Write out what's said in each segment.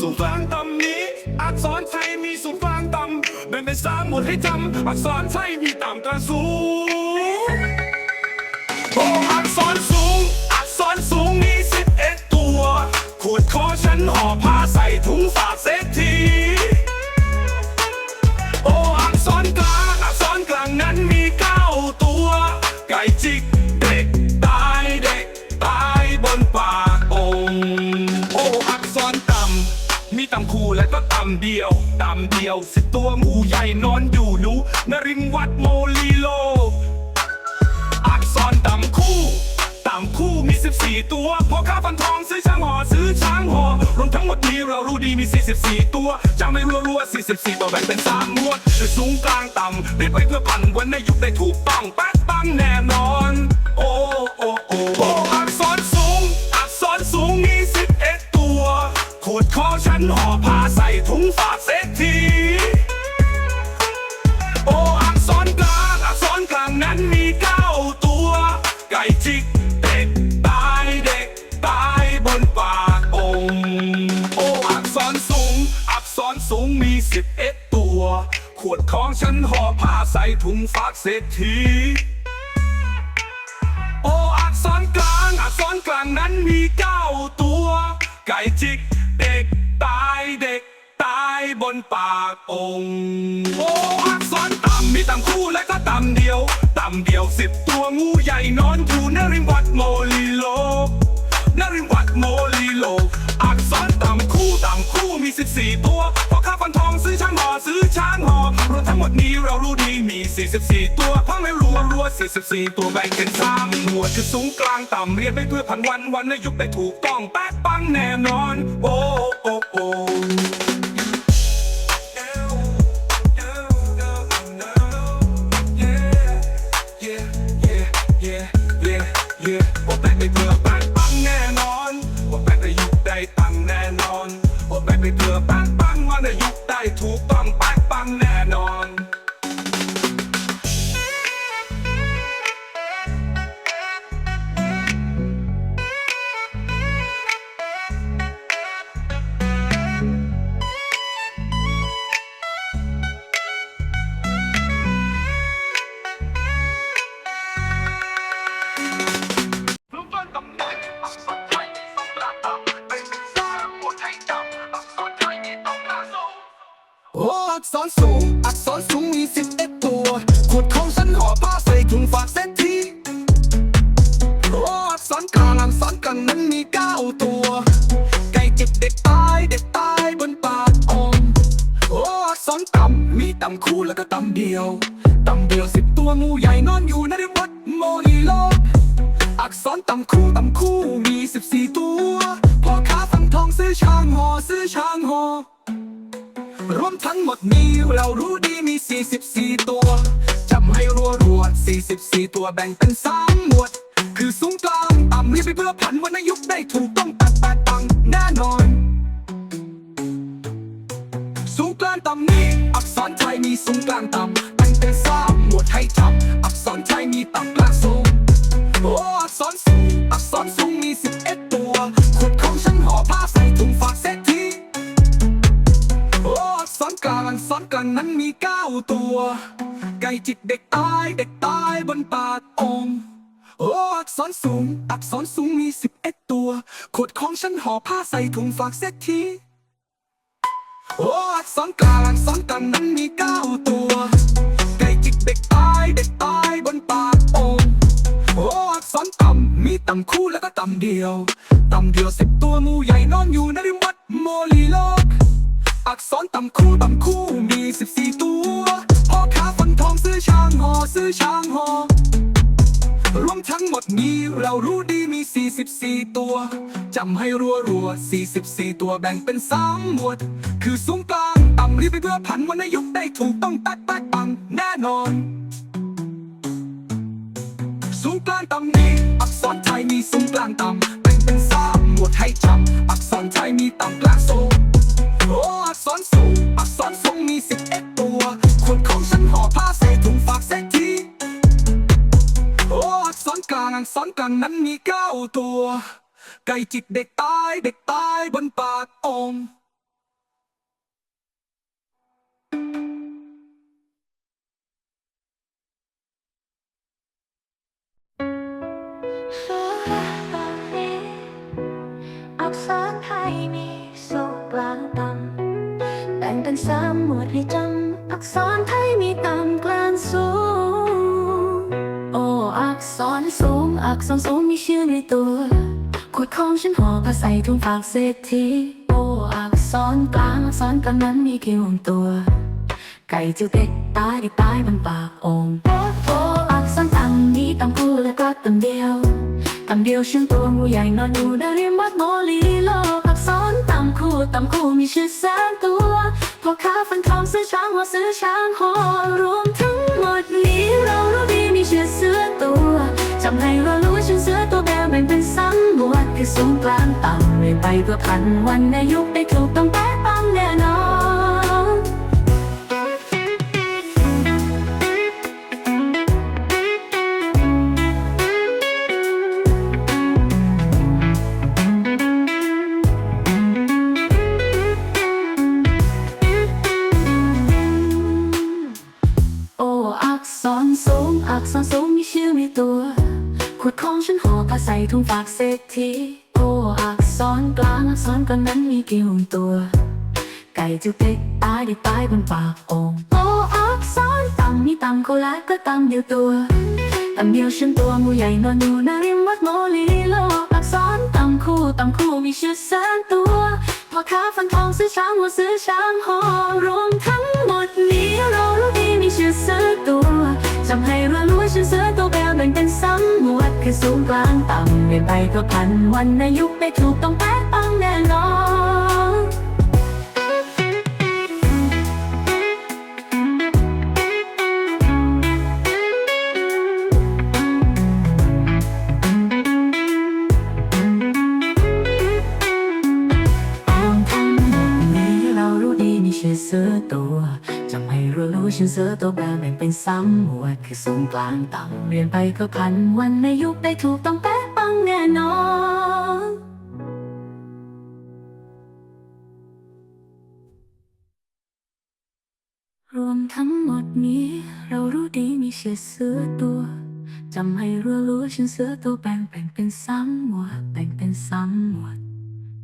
สูงฟังต่ำนี้ อักษรไทยมีสูงฟังต่ำแบ่งเป็นสามหมวดให้จำอักษรไทยมีต่ำกับสูงโอ้อักษรสูง อักษรสูงมีสิบเอ็ดตัว ขวดคอฉันห่อผ้าใส่ถุงฝาำเดียวต่ำเดียวสิตัวหมูใหญ่นอนอยู่หนูนรินวัดโมลีโล อักษรต่ำคู่ต่ำคู่มี 14 ตัวพอข้าฟันทองซื้อช้างหอซื้อช้างหอรวมทั้งหมดนี้เรารู้ดีมี 44 ตัวจำไม่รัวรัว44ตัวแบ่งเป็นสามหมวดสูงกลางต่ำเรียนไปเพื่อพันวันในยุคได้ถูกต้องแป๊ะปังแน่นอน ห่อผ้าใส่ถุงฝากเศรษฐีโออักษรกลางอักษรกลางนั้นมีเก้าตัว ไก่จิกเด็กตายเด็กตายบนปากองโออักษรสูง อักษรสูงมีสิบเอ็ดตัว ขวดของฉันห่อผ้าใส่ถุงฝากเศรษฐีโออักษรกลางอักษรกลางนั้นมีเก้าตัว ไก่จิก ตายเด็ก ตายบนปากองค์โอ้อักษรต่ำมีต่ำคู่และก็ต่ำเดียว ต่ำเดียวสิบตัวงูใหญ่นอนอยู่นริมวัดโมลีโลนริมวัดโมลีโลอักษรต่ำคู่ต่ำคู่มีสิบสี่ตัวพอข้าฟันทองซื้อช่างหมอซื้อ มดนี้เรารู้ดีมี 44 ตัวเพราไม่รัวรัว 44 ตัวแบ่งเป็นสามหมวดคือสูงกลางต่ำเรียนไปเพื่อพันวันวันในยุคได้ถูกต้องแป๊กปังแน่นอน โอ้โอ้โอ้ รวมทั้งหมดนี้เรารู้ดีมี 44 ตัวจำให้รัวรัวๆ44 ตัวแบ่งเป็น3หมวด คือสูงกลางต่ำรีบไปเพื่อผันวรรณยุกต์ได้ถูกต้องตัดแปดตังแน่นอน สูงกลางต่ำนี้ อักษรไทยมีสูงกลางต่ำแบ่งเป็นสามหมวดให้จำอักษรไทยมีต่ำกลางสูงโอ้อักษรสูงอักษรสูง ษรกลางอักษรกลางนั้นมีเก้าตัว ไก่จิกเด็กตายเด็กตายบนปากองโอ้อักษรสูง อักษรสูงมีสิบเอ็ดตัว ขวดของฉันห่อผ้าใส่ถุงฝากเศรษฐีโอ้อักษรกลางอักษรกลางนั้นมีเก้าตัวไก่จิกเด็กตายเด็กตายบนปากองโอ้อักษรต่ำมีต่ำคู่แล้วก็ต่ำเดียว ต่ำเดียวสิบตัวงูใหญ่นอนอยู่ในริมวัดโมลีโลก อักษรต่ำคู่ต่ำคู่มีสิบสี่ตัวพ่อค้าฟันทองซื้อช้างหอซื้อช้างหอรวมทั้งหมดนี้เรารู้ดีมี 44 ตัวจำให้รัวรัว 44 ตัวแบ่งเป็น 3 หมวด คือสูงกลางต่ำรีบไปเพื่อผันวรรณยุกต์ได้ถูกต้องตัดแปดปังแน่นอน สูงกลางต่ำนี้ อักษรไทยมีสูงกลางต่ำแบ่งเป็นสามหมวดให้จำอักษ กษรกลางอักษรกลางนั้นมีเก้าตัว ไก่จิกเด็กตายเด็กตายบนปากองอักษรไทยมีสูงกลาต่ำแบ่งเป็นสามหมวดให้จำอักษรไทยมีต่ำกลางสูง สูงอักษรสูงมีชื่อในตัวขวดของฉันห่อผ้าใส่ถุงฝากเศรษฐีโอ้อักษรกลางอักษรกลางนั้นมีกี่วงตัว ไก่จิ๋วเด็กตายเด็กตายบนปากองโอ้โอ้อักษรต่ำมีต่ำคู่และก็ต่ำเดียวต่ำเดียวชื่อตัวงูใหญ่นอนอยู่ในริมวัดโมลีโลอักษรต่ำคู่ต่ำคู่มีชื่อแสนตัวพอค้าฟันทองซื้อช้างหัวซื้อช้างหอรวมทั้งหมดนี้เรารู้ดี สูงกลางต่ำเลยไปเพื่อพันวันในยุคได้ถูกต้องแป๊ปังแน่นอนโอ้อักษรสูงอักษรสูงมีชื่อมีตัวขวดของฉันห่อผ้าใส่ถุงฝากเศ ก่จุกเด็กตายเด็กตายบนปากโองค์โอ้อักษรต่ำมีต่ำก็และก็ต่ำเดียวตัวต่ำเดียวฉันตัวงูใหญ่นอนอยู่ในริมวัดโมลีโลอักษรต่ำคู่ต่ำคู่มีชื่อแสนตัวพอค้าฟันทองซื้อช้างหัวซื้อช้างหอรวมทั้งหมดนี้เรารู้ดีมีชื่อเสือตัวจำให้เรารู้ชื่อเสือตัวแบวแบ่งเป็นสามหมวดคือสูงกลางต่ำเปลี่ไปก็พันวันในยุคไม่ถูกต้องแป๊ะปังแน่นอน รู้รู้ชื่อเสือตัวแบแบ่งเป็นสามหมวดคือสูงกลางต่ำเรียนไปก็พันวันในยุคได้ถูกต้องแป๊ะปังแน่นอนรวมทั้งหมดนี้ เรารู้ดีมีเชื่อเสือตัวจำให้รู้รู้ชื่อเสือตัวแบ่งแบ่งเป็นสามหมวดแบ่งเป็นสามหมวด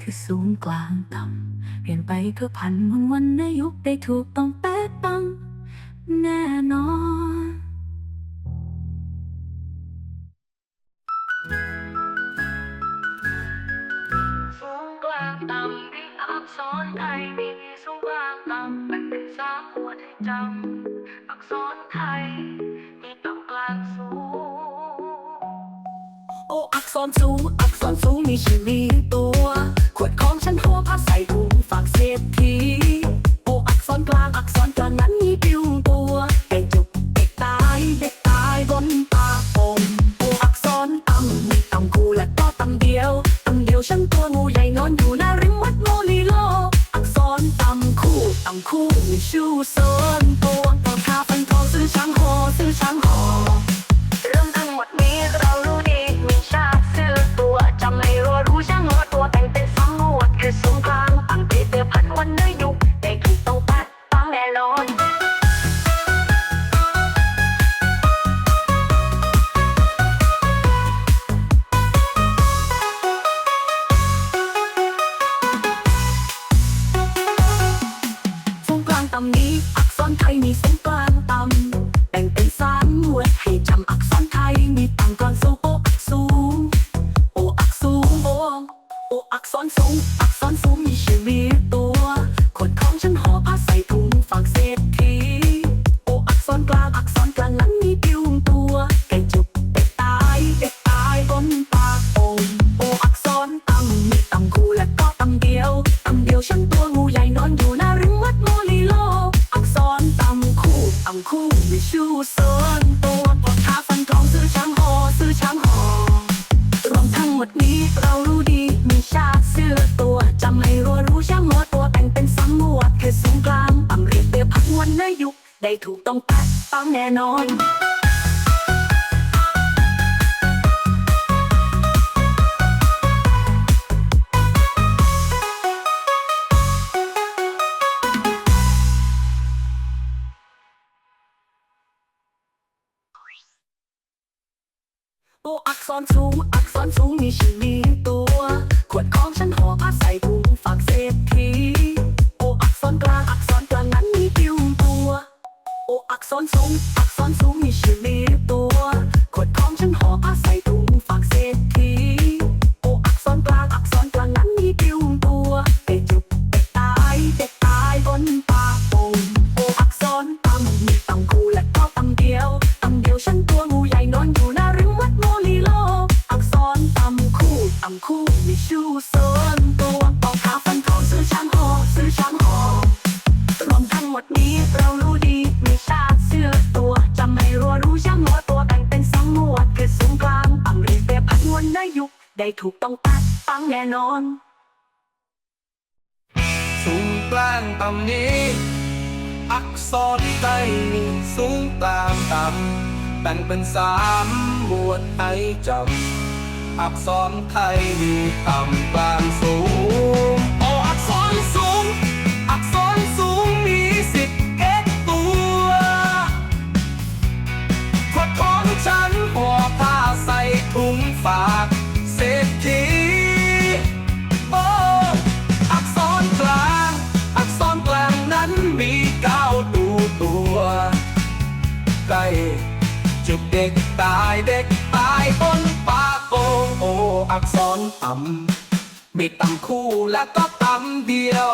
คือสูงกลางต่ำเปลี่ยนไปเพื่อพันวันวันในยุคได้ถูกต้องเป๊ะปัง แน่นอนสูงกลางต่ำที่อักษรไทยมีสูงกลางต่ำเป็นเป็นสามหัวใจจำอักษรไทยมีต่ำกลางสูงโอ้อักษรสูงอักษรสูงมีชื่อมีตัวขวดของฉันหัวผ้าใส่ถุงฝากเศรษฐีโอ้อักษรกลางอักษร คู่ ได้ถูกต้องปัดเป้าแน่นอนตัวอักษรสูงอักษรสูงมีชื่อมี อักางต่ำแบ่งเป็นสามหมวดให้จำอักษรไทยมีต่ำกลางสูงายเด็กตายบนปากโอโออักษรต่ำมีต่ำคู่และก็ต่ำเดียว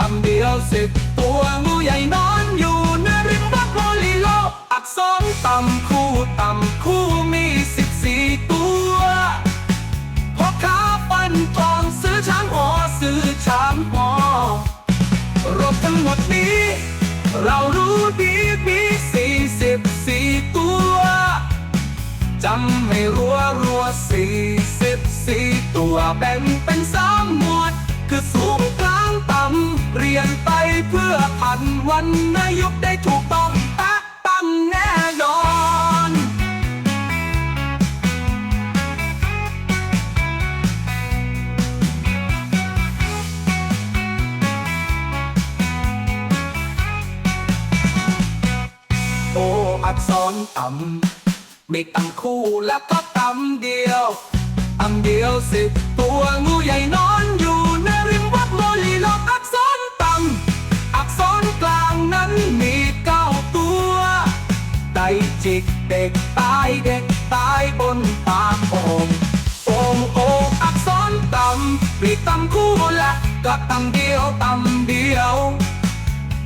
ต่ำเดียวสิบตัวงูใหญ่นอนอยู่ในริมวัดโมลีโล อักษรต่ำคู่ต่ำคู่มีสิบสี่ตัวพ่อค้าฟันทองซื้อช้างหอซื้อช้างหอรวมทั้งหมดนี้ เรารู้ดีมีสี่สิบสี่ จำให้รัวรัวสี่สิบสี่ตัวแบ่งเป็นสามหมวด คือสูงกลางต่ำเรียนไปเพื่อพันวันนายกได้ถูกต้องตะตั้งแน่นอน โออักษรต่ำ มีต่ำคู่แล้วก็ต่ำเดียวต่ำเดียวสิบตัวงูใหญ่นอนอยู่ในริมวัดโมลีโลอักษรต่ำอักษรกลางนั้นมีเก้าตัวไดจิกเด็กตายเด็กตายบนปากโอ่งโอ่งโอ่งอักษรต่ำมีต่ำคู่และก็ต่ำเดียวต่ำเดียว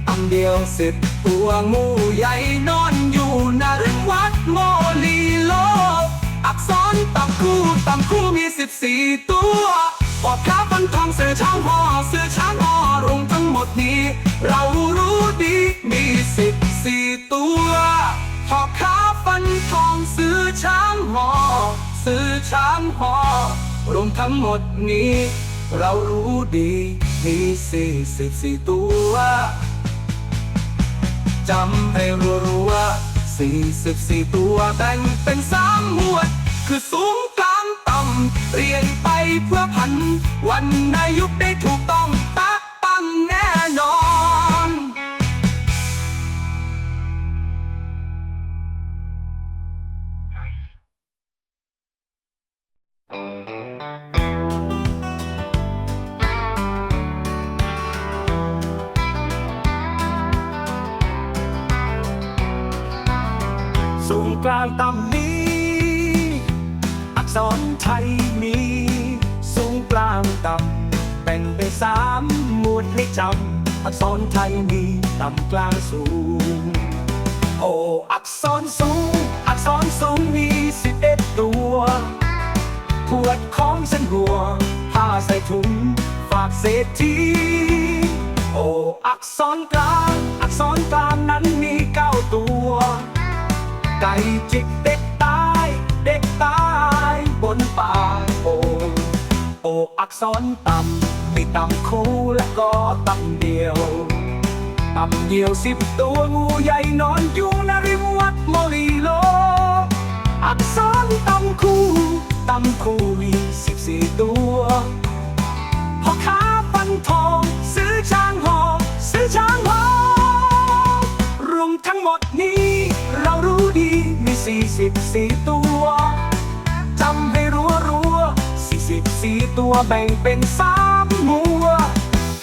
อันเดียวสิบตัวงูใหญ่นอนอยู่หนาริมวัดโมลีโล อักษรต่ำคู่ต่ำคู่มีสิบสี่ตัวปอบค้าฟันทองเสือช้างหอเสือช้างหอรวมทั้งหมดนี้ เรารู้ดีมีสิบสี่ตัวพอค้าฟันทองซื้อช้างหอซื้อช้างหอรวมทั้งหมดนี้เรารู้ดีมีสี่สิบสี่ตัวจำให้รัวรัวสี่สิบสี่ตัวแบ่งเป็นสามหมวด คือสูงกลางต่ำเรียนไปเพื่อพัน วันนายยุคได้ถูกต้อง สามหมวดให้จำอักษรไทยมีต่ำกลางสูง โออักษรสูง อักษรสูงมีสิบเอ็ดตัวขวดของฉันหัวผ้าใส่ถุงฝากเศรษฐีโออักษรกลาง อักษรกลางนั้นมีเก้าตัว ไก่จิกเด็กตาย เด็กตาย บนป่าโอโออักษรต่ำ มีต่ำคู่และก็ต่ำเดียว ต่ำเดียวสิบตัวงูใหญ่นอนอยู่นริมวัดโมลีโล อักษรต่ำคู่ต่ำคู่มีสิบสี่ตัวพ่อค้าฟันทอง ซื้อช้างหอซื้อช้างหอรวมทั้งหมดนี้ เรารู้ดีมีสี่สิบสี่ตัว สี่ตัวแบ่งเป็นสามหมัว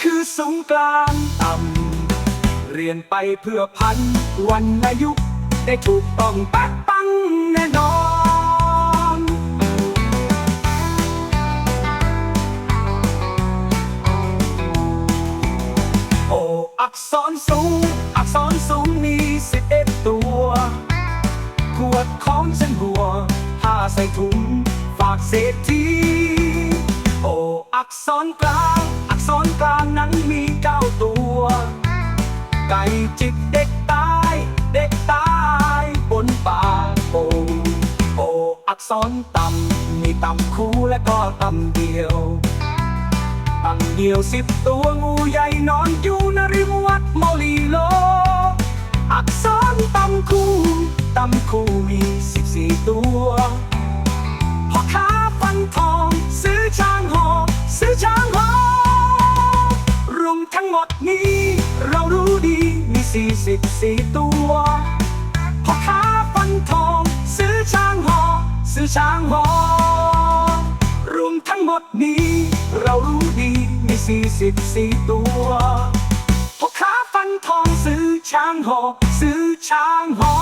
คือสูงกลางต่ำ เรียนไปเพื่อพันวันอายุ ได้ถูกต้องปักปังแน่นอนโอ้อักษรสูง อักษรสูงมีสิบเอ็ดตัวขวดของฉันหัวผ้าใส่ถุง ฝากเศรษฐี อักษรกลาง อักษรกลางนั้นมีเก้าตัว ไก่จิกเด็กตาย เด็กตายบนป่าโป่งโออักษรต่ำมีต่ำคู่และก็ต่ำเดียวต่ำเดียวสิบตัวงูใหญ่นอนอยู่นริมวัดโมลีโล อักษรต่ำคู่ต่ำคู่มีสิบสี่ตัว ทอง ซื้อช้างหอซื้อช้างหอรวมทั้งหมดนี้ เรารู้ดีมีสี่สิบสี่ตัวพ่อค้าฟันทอง ซื้อช้างหอซื้อช้างหอรวมทั้งหมดนี้ เรารู้ดีมีสี่สิบสี่ตัวพ่อค้าฟันทองซื้อช้างหอซื้อช้างหอ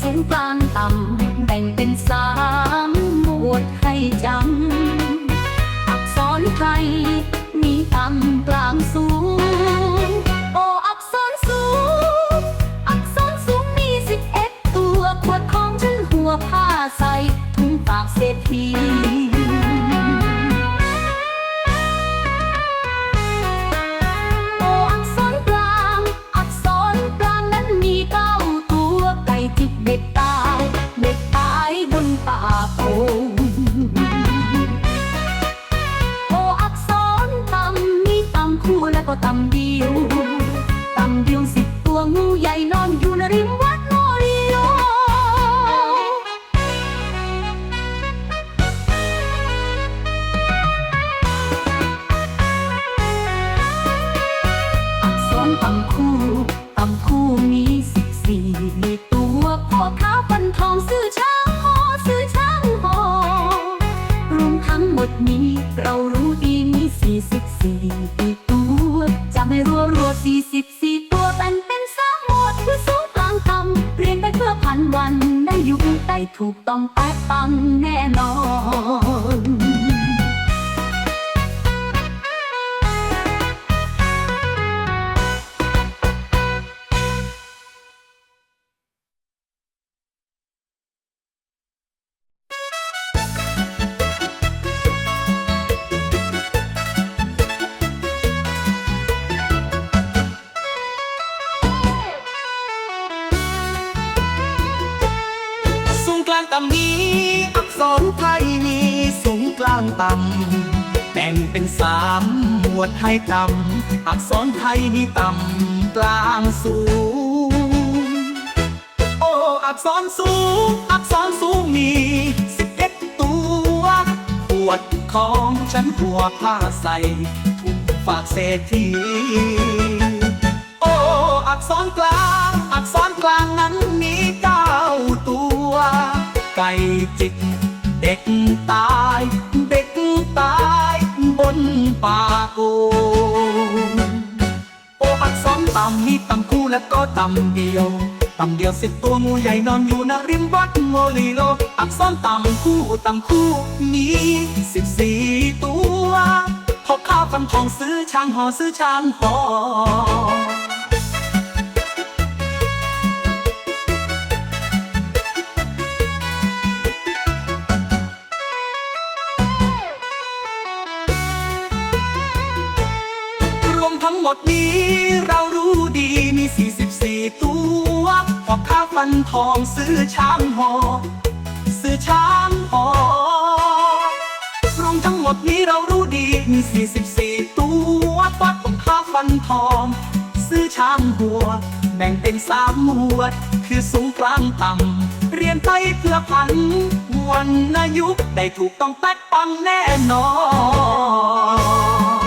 สียงกลางต่ำแบ่งเป็นสามหมวดให้จำ อักษรไทย มีต่ำกลางสูง โออักษรสูง อักษรสูงมีสิบเอ็ดตัวขวดของฉันหัวผ้าใส่ถุงปากเศรษฐี ดนี้ เรารู้ดีมีสี่สิบสี่ตัวจำไม่รัวรัวสี่สิบสี่ตัวแบ่งเป็นสามหมวดคือสูงกลางต่ำเรียนไปเพื่อพันวันได้อยู่ได้ถูกต้องแป๊บปังแน่นอนางต่ำนี้อักษรไทยมีสูงกลางต่ำแบ่งเป็นสามหมวดให้จำอักษรไทยมีต่ำกลางสูง โอ้อักษรสูง อักษรสูงมีสิบเอ็ดตัวปวดของฉันหัวผ้าใส่ถุงฝากเศรษฐีโอ้อักษรกลาง อักษรกลางนั้นนี้ ไก่จิก เด็กตาย เด็กตายบนป่าโกงโอ้อักษรต่ำมีต่ำคู่และก็ต่ำเดียวต่ำเดียวสิบตัวงูใหญ่นอนอยู่ณริมวัดโมลีโลอักษรต่ำคู่ต่ำคู่มีสิบสี่ตัวพอข้าวฟันทองซื้อช้างหอซื้อช้างหอ ทั้งหมดนี้เรารู้ดีมี 44 ตัวพอข้าฟันทองซื้อช้างหอซื้อช้างหอรวมทั้งหมดนี้เรารู้ดีมี 44 ตัววัดของข้าฟันทอง ซื้อช้างหัว แบ่งเป็นสามหมวด คือสูงกลางต่ำเรียนไปเพื่อพันวันนายุได้ถูกต้องแป๊กปังแน่นอน